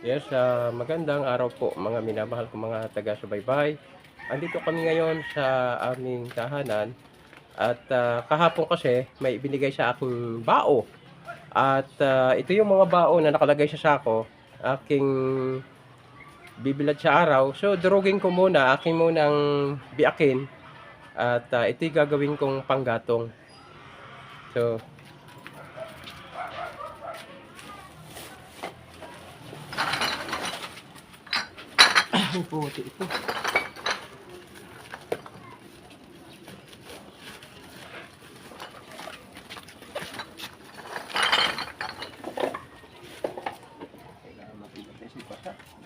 Yes, ah, magandang araw po mga minamahal ko mga taga-subaybay. Andito kami ngayon sa aming tahanan at ah, kahapon kasi may ibinigay sa aking bao. At ah, ito yung mga bao na nakalagay sa sako, aking bibilad sa araw. So durugin ko muna, aking munang biakin at ah, ito'y gagawin kong panggatong. So, Ay, puti ito. Kailangan matigas si bata.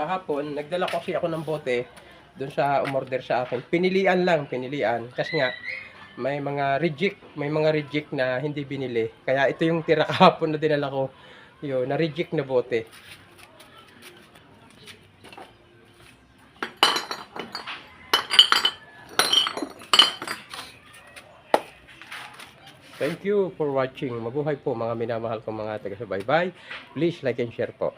Kahapon, nagdala ko kasi ako ng bote doon sa umorder sa akin. Pinilian lang, pinilian. Kasi nga, may mga reject, may mga reject na hindi binili. Kaya ito yung tira kahapon na dinala ko. Yun, na reject na bote. Thank you for watching. Mabuhay po mga minamahal kong mga taga-subaybay. Please like and share po.